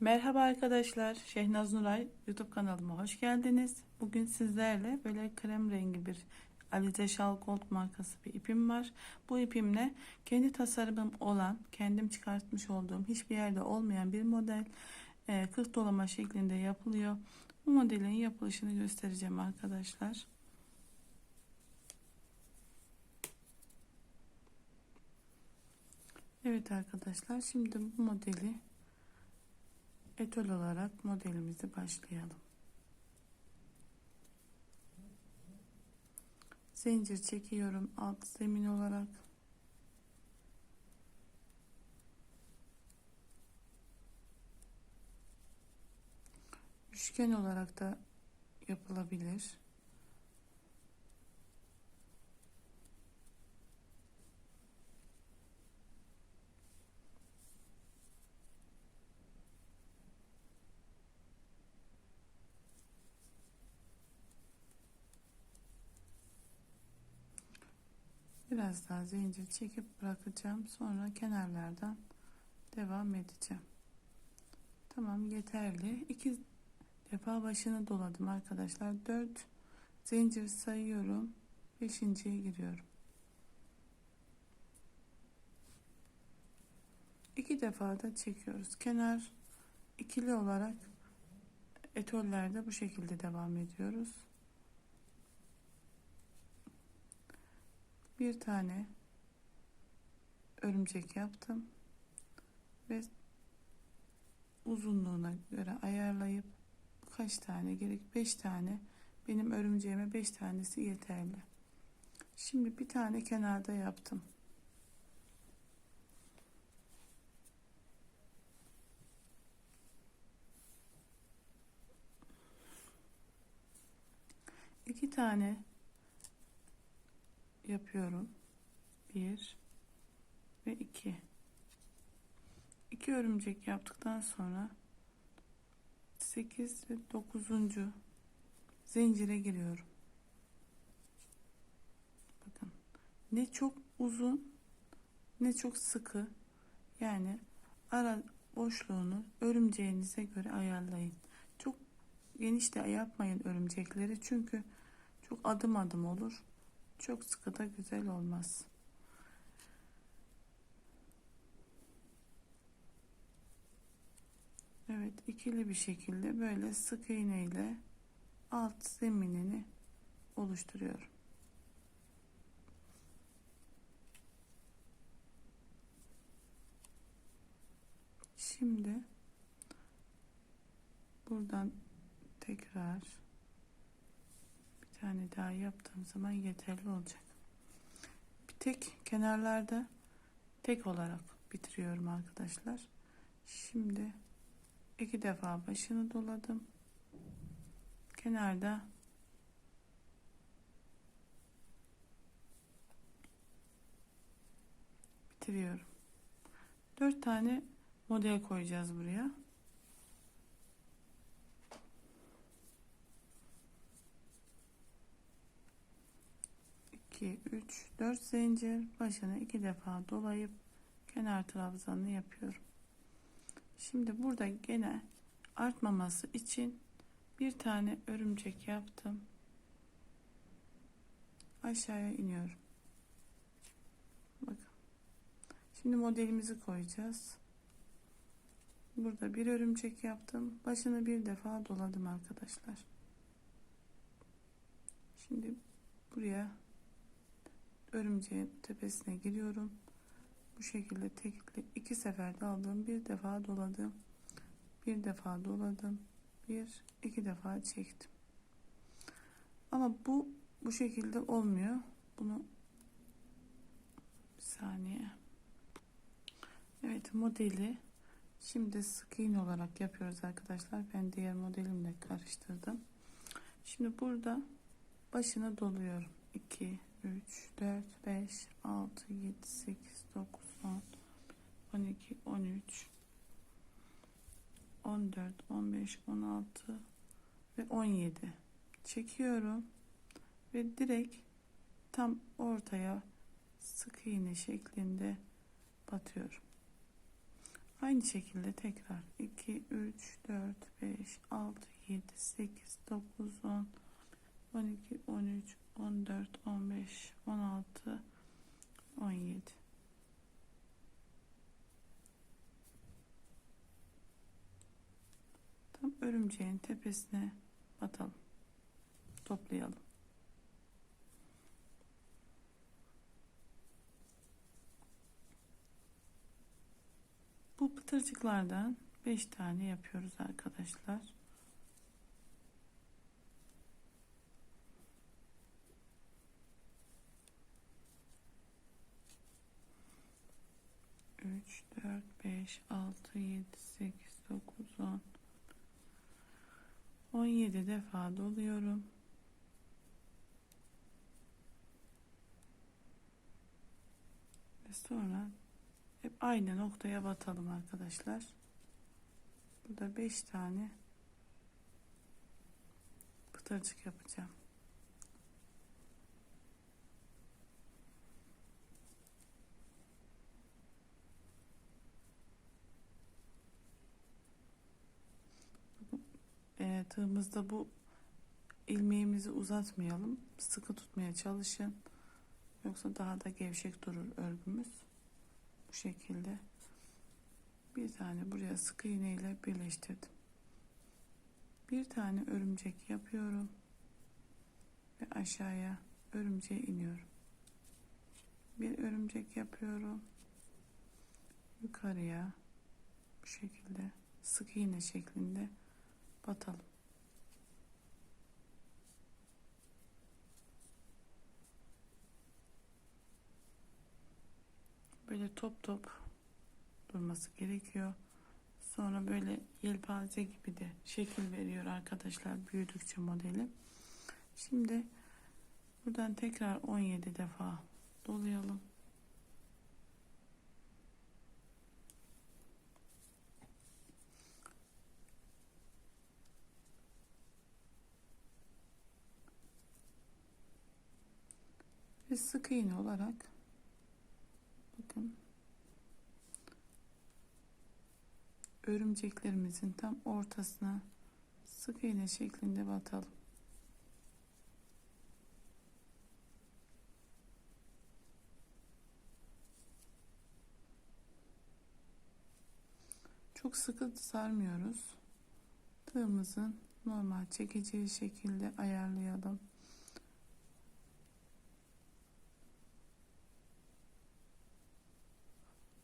Merhaba arkadaşlar, Şehnaz Nuray YouTube kanalıma hoş geldiniz. Bugün sizlerle böyle krem rengi bir Alize Şal Gold markası bir ipim var. Bu ipimle kendi tasarımım olan, kendim çıkartmış olduğum, hiçbir yerde olmayan bir model e, 40 dolama şeklinde yapılıyor. Bu modelin yapılışını göstereceğim arkadaşlar. Evet arkadaşlar, şimdi bu modeli etol olarak modelimizi başlayalım. Zincir çekiyorum alt zemin olarak. Üçgen olarak da yapılabilir. Biraz daha zincir çekip bırakacağım. Sonra kenarlardan devam edeceğim. Tamam yeterli. İki defa başını doladım arkadaşlar. Dört zincir sayıyorum. Beşinciye giriyorum. İki defa da çekiyoruz. Kenar ikili olarak etollerde bu şekilde devam ediyoruz. Bir tane örümcek yaptım ve uzunluğuna göre ayarlayıp kaç tane gerek 5 tane benim örümceğime 5 tanesi yeterli. Şimdi bir tane kenarda yaptım. İki tane yapıyorum. 1 ve 2. 2 örümcek yaptıktan sonra 8 ve 9. zincire giriyorum. Bakın. Ne çok uzun ne çok sıkı. Yani ara boşluğunu örümceğinize göre ayarlayın. Çok geniş de yapmayın örümcekleri çünkü çok adım adım olur. Çok sıkı da güzel olmaz. Evet ikili bir şekilde böyle sık iğne ile alt zeminini oluşturuyorum. Şimdi buradan tekrar tane daha yaptığım zaman yeterli olacak. Bir tek kenarlarda tek olarak bitiriyorum arkadaşlar. Şimdi iki defa başını doladım. Kenarda bitiriyorum. Dört tane model koyacağız buraya. 2 3 4 zincir. Başını iki defa dolayıp kenar trabzanını yapıyorum. Şimdi burada gene artmaması için bir tane örümcek yaptım. Aşağıya iniyorum. Bakın. Şimdi modelimizi koyacağız. Burada bir örümcek yaptım. Başını bir defa doladım arkadaşlar. Şimdi buraya örümceğin tepesine giriyorum. Bu şekilde tekli iki seferde aldım. Bir defa doladım. Bir defa doladım. Bir, iki defa çektim. Ama bu bu şekilde olmuyor. Bunu bir saniye. Evet modeli şimdi sık iğne olarak yapıyoruz arkadaşlar. Ben diğer modelimle karıştırdım. Şimdi burada başını doluyorum. 2 3, 4, 5, 6, 7, 8, 9, 10, 12, 13, 14, 15, 16 ve 17 çekiyorum ve direkt tam ortaya sık iğne şeklinde batıyorum. Aynı şekilde tekrar 2, 3, 8, 9, 10, 12, 13, 14, 15, 16, 17. Tam örümceğin tepesine batalım. Toplayalım. Bu pıtırcıklardan 5 tane yapıyoruz arkadaşlar. Üç, dört, beş, altı, yedi, sekiz, dokuz, on. On yedi defa doluyorum. Ve sonra hep aynı noktaya batalım arkadaşlar. Burada 5 tane pıtırcık yapacağım. E, tığımızda bu ilmeğimizi uzatmayalım. Sıkı tutmaya çalışın. Yoksa daha da gevşek durur örgümüz. Bu şekilde bir tane buraya sık iğne ile birleştirdim. Bir tane örümcek yapıyorum ve aşağıya örümceğe iniyorum. Bir örümcek yapıyorum. Yukarıya bu şekilde sık iğne şeklinde batalım. Böyle top top durması gerekiyor. Sonra böyle yelpaze gibi de şekil veriyor arkadaşlar büyüdükçe modeli. Şimdi buradan tekrar 17 defa dolayalım. Ve sık iğne olarak bakın örümceklerimizin tam ortasına sık iğne şeklinde batalım. Çok sıkı sarmıyoruz. Tığımızın normal çekeceği şekilde ayarlayalım.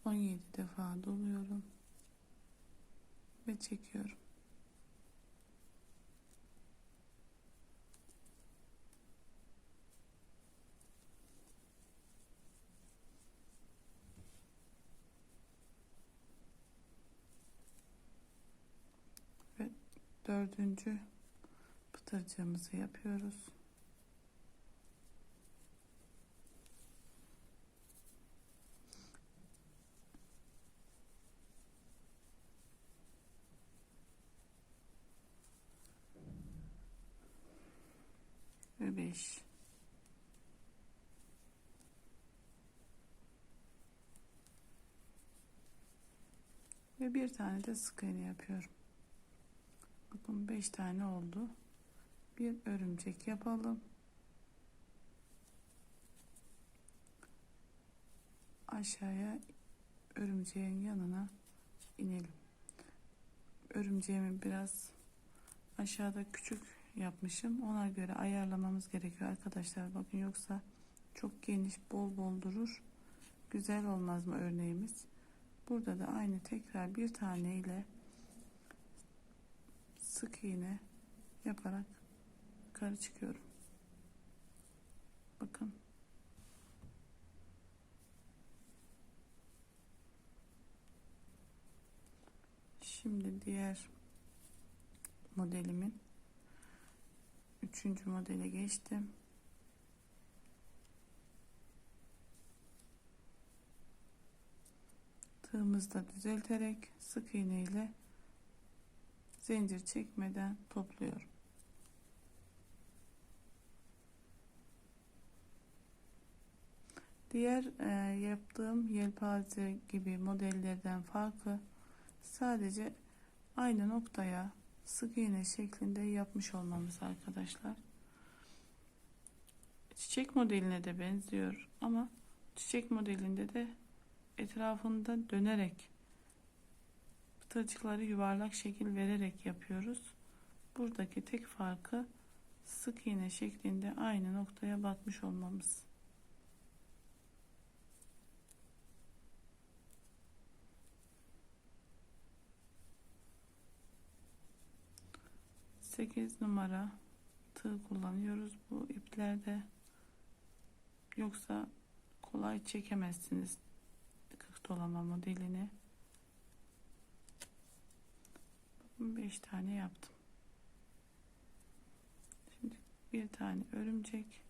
On yedi defa doluyorum ve çekiyorum. Ve dördüncü pıtırcığımızı yapıyoruz. 5 ve bir tane de sık iğne yapıyorum. Bakın 5 tane oldu. Bir örümcek yapalım. Aşağıya örümceğin yanına inelim. Örümceğimi biraz aşağıda küçük yapmışım. Ona göre ayarlamamız gerekiyor arkadaşlar. Bakın yoksa çok geniş bol bol durur. Güzel olmaz mı örneğimiz? Burada da aynı tekrar bir tane ile sık iğne yaparak yukarı çıkıyorum. Bakın. Şimdi diğer modelimin Üçüncü modele geçtim. Tığımızda düzelterek sık iğne ile zincir çekmeden topluyorum. Diğer e, yaptığım yelpaze gibi modellerden farkı sadece aynı noktaya sık iğne şeklinde yapmış olmamız arkadaşlar. Çiçek modeline de benziyor ama çiçek modelinde de etrafında dönerek pıtırcıkları yuvarlak şekil vererek yapıyoruz. Buradaki tek farkı sık iğne şeklinde aynı noktaya batmış olmamız. Sekiz numara tığ kullanıyoruz bu iplerde. Yoksa kolay çekemezsiniz 40 dolama modelini. 5 tane yaptım. Şimdi bir tane örümcek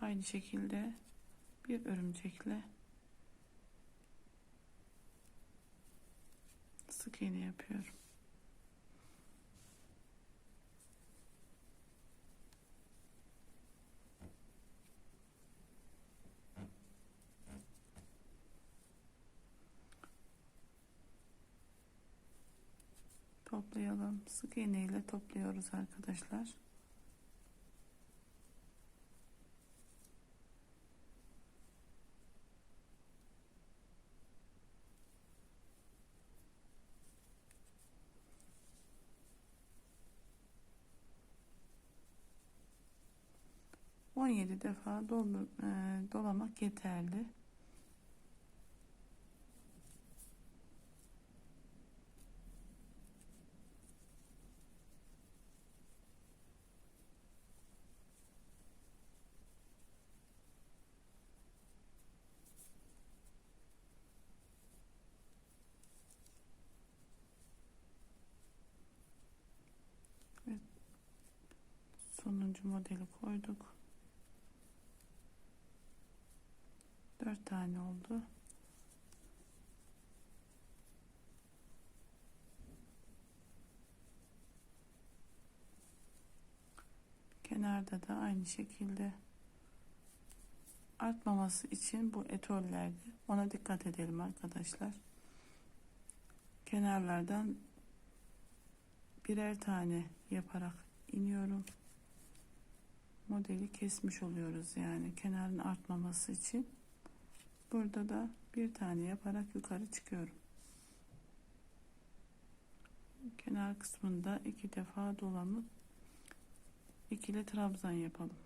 aynı şekilde bir örümcekle sık iğne yapıyorum. toplayalım. Sık iğne ile topluyoruz arkadaşlar. On yedi defa doldur, e, dolamak yeterli. sonuncu modeli koyduk. Dört tane oldu. Kenarda da aynı şekilde artmaması için bu etollerde ona dikkat edelim arkadaşlar. Kenarlardan birer tane yaparak iniyorum modeli kesmiş oluyoruz yani kenarın artmaması için burada da bir tane yaparak yukarı çıkıyorum kenar kısmında iki defa dolanıp ikili trabzan yapalım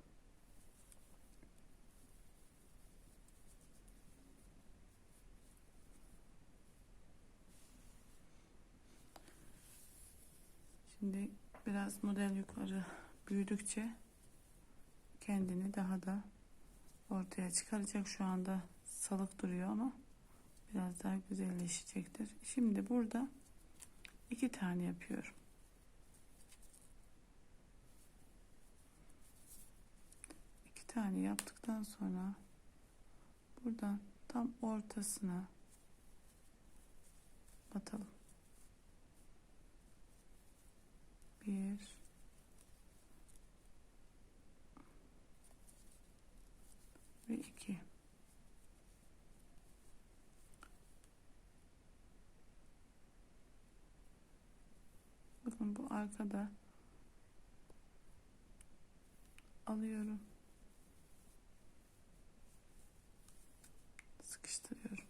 şimdi biraz model yukarı büyüdükçe kendini daha da ortaya çıkaracak. Şu anda salık duruyor ama biraz daha güzelleşecektir. Şimdi burada iki tane yapıyorum. İki tane yaptıktan sonra buradan tam ortasına batalım. Bir ve 2 bakın bu arkada alıyorum sıkıştırıyorum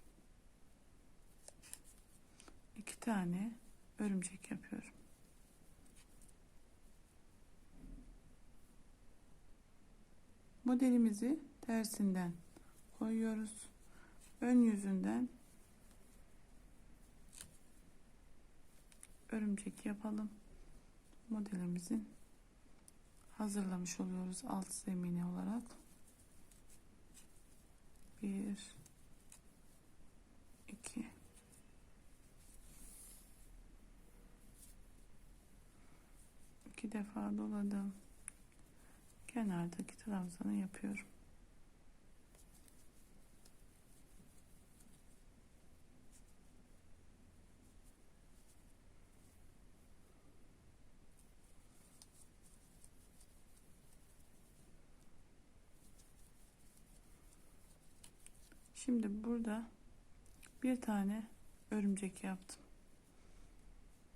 iki tane örümcek yapıyorum modelimizi tersinden koyuyoruz. Ön yüzünden örümcek yapalım. Modelimizin hazırlamış oluyoruz alt zemini olarak. Bir, iki, iki defa doladım. Kenardaki trabzanı yapıyorum. Şimdi burada bir tane örümcek yaptım.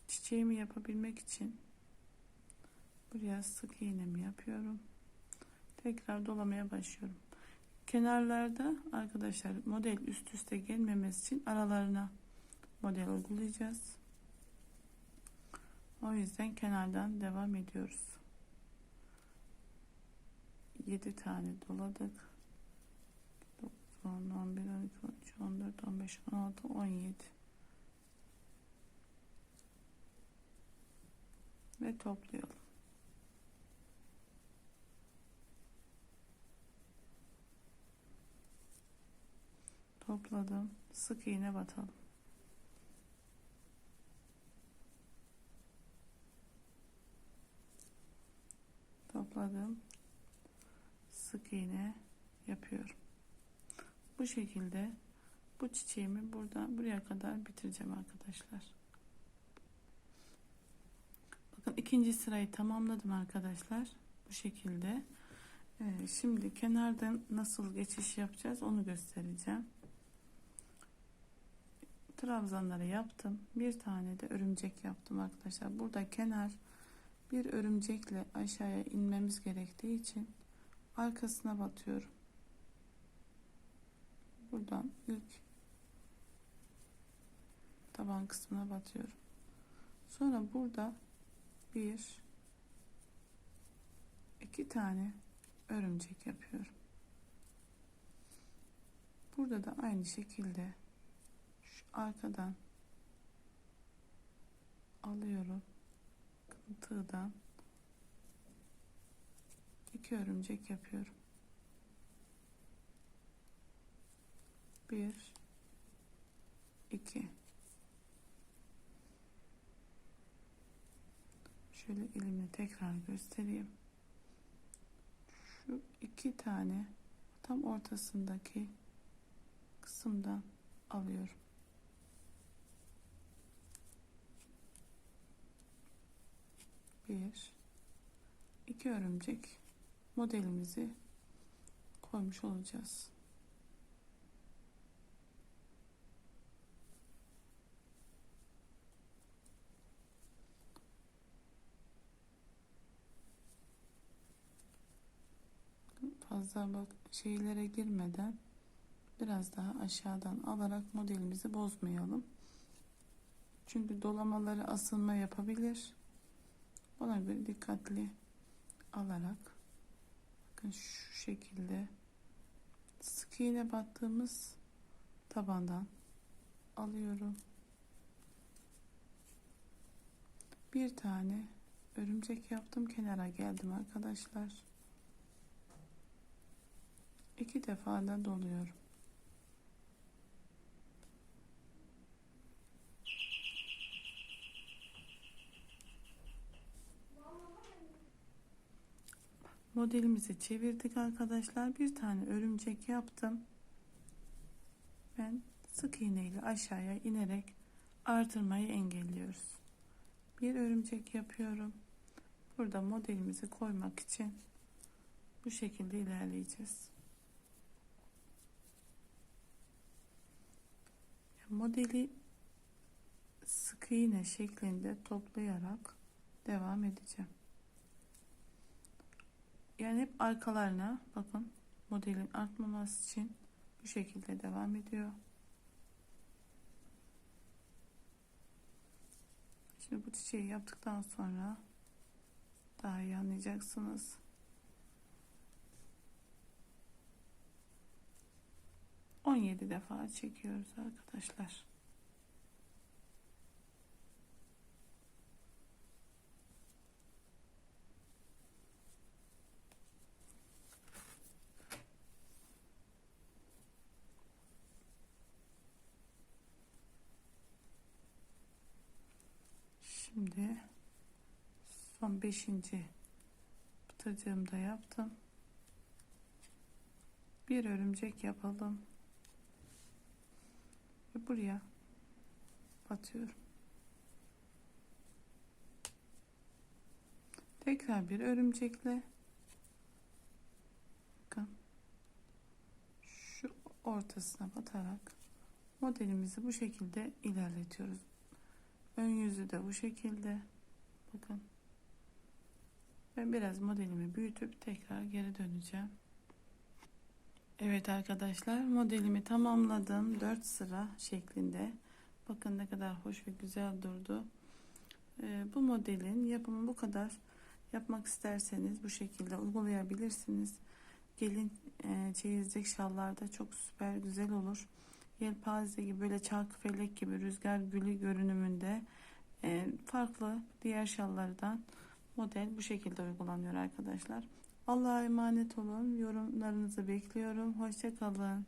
Çiçeğimi yapabilmek için buraya sık iğnemi yapıyorum. Tekrar dolamaya başlıyorum. Kenarlarda arkadaşlar model üst üste gelmemesi için aralarına model uygulayacağız. O yüzden kenardan devam ediyoruz. 7 tane doladık. 10, 11, 12, 13, 14, 15, 16, 17. Ve toplayalım. Topladım. Sık iğne batalım. Topladım. Sık iğne yapıyorum. Bu şekilde bu çiçeğimi buradan buraya kadar bitireceğim arkadaşlar. Bakın ikinci sırayı tamamladım arkadaşlar. Bu şekilde. Ee, şimdi kenardan nasıl geçiş yapacağız onu göstereceğim. Trabzanları yaptım. Bir tane de örümcek yaptım arkadaşlar. Burada kenar bir örümcekle aşağıya inmemiz gerektiği için arkasına batıyorum. Buradan ilk taban kısmına batıyorum. Sonra burada bir iki tane örümcek yapıyorum. Burada da aynı şekilde şu arkadan alıyorum tığdan iki örümcek yapıyorum. Bir, iki. Şöyle elimle tekrar göstereyim. Şu iki tane tam ortasındaki kısımdan alıyorum. Bir, iki örümcek modelimizi koymuş olacağız. Fazla bak şeylere girmeden biraz daha aşağıdan alarak modelimizi bozmayalım. Çünkü dolamaları asılma yapabilir. Ona göre dikkatli alarak bakın şu şekilde sık iğne battığımız tabandan alıyorum. Bir tane örümcek yaptım kenara geldim arkadaşlar. İki defa da doluyorum. Modelimizi çevirdik arkadaşlar. Bir tane örümcek yaptım. Ben sık iğne ile aşağıya inerek artırmayı engelliyoruz. Bir örümcek yapıyorum. Burada modelimizi koymak için bu şekilde ilerleyeceğiz. Modeli sık iğne şeklinde toplayarak devam edeceğim. Yani hep arkalarına bakın modelin artmaması için bu şekilde devam ediyor. Şimdi bu çiçeği yaptıktan sonra daha iyi anlayacaksınız. 17 defa çekiyoruz arkadaşlar. Şimdi son beşinci pıtırcığımda yaptım. Bir örümcek yapalım ve buraya batıyorum. Tekrar bir örümcekle bakın şu ortasına batarak modelimizi bu şekilde ilerletiyoruz. Ön yüzü de bu şekilde. Bakın. Ben biraz modelimi büyütüp tekrar geri döneceğim. Evet arkadaşlar modelimi tamamladım. 4 sıra şeklinde. Bakın ne kadar hoş ve güzel durdu. Ee, bu modelin yapımı bu kadar. Yapmak isterseniz bu şekilde uygulayabilirsiniz. Gelin e, çeyizlik şallarda çok süper güzel olur. Yelpaze gibi böyle çarkı felek gibi rüzgar gülü görünümünde e, farklı diğer şallardan model bu şekilde uygulanıyor arkadaşlar. Allah'a emanet olun. Yorumlarınızı bekliyorum. Hoşçakalın.